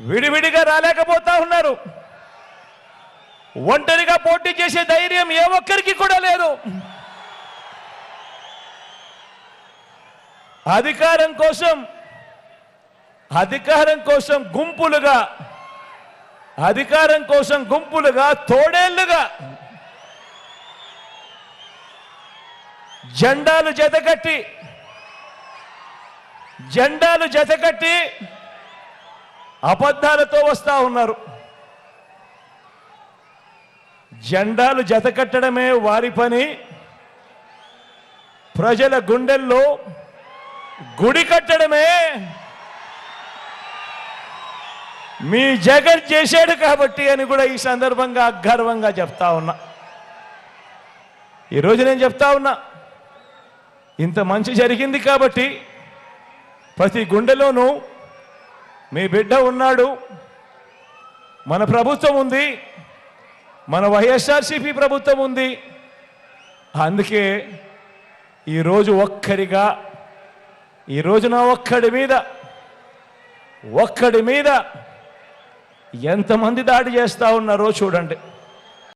విడివిడిగా రాలేకపోతా ఉన్నారు. ఒంటరిగా పోటీ చేసే ధైర్యం ఏ ఒక్కరికి కూడా లేదు. అధికారం కోసం అధికారం కోసం గుంపులుగా అధికారం కోసం గుంపులుగా తోడేళ్ళుగా జెండాలు జతకట్టి జెండాలు జతకట్టి అబద్ధాలతో వస్తూ ఉన్నారు. జెండాలు జతకట్టడమే వారి పని. ప్రజల గుండెల్లో గుడి కట్టడమే. మీ జగన్ చేశాడు కాబట్టి అని కూడా ఈ సందర్భంగా గర్వంగా చెప్తా ఉన్నా. ఈరోజు నేను చెప్తా ఉన్నా ఇంత మంచి జరిగింది కాబట్టి ప్రతి గుండెలోనూ మీ బిడ్డ ఉన్నాడు. మన ప్రభుత్వం ఉంది. మన వైఎస్ఆర్సీపీ ప్రభుత్వం ఉంది. అందుకే ఈరోజు ఒక్కరిగా ఈ రోజున ఒక్కడి మీద ఒక్కడి మీద ఎంతమంది దాడి చేస్తూ ఉన్నారో చూడండి.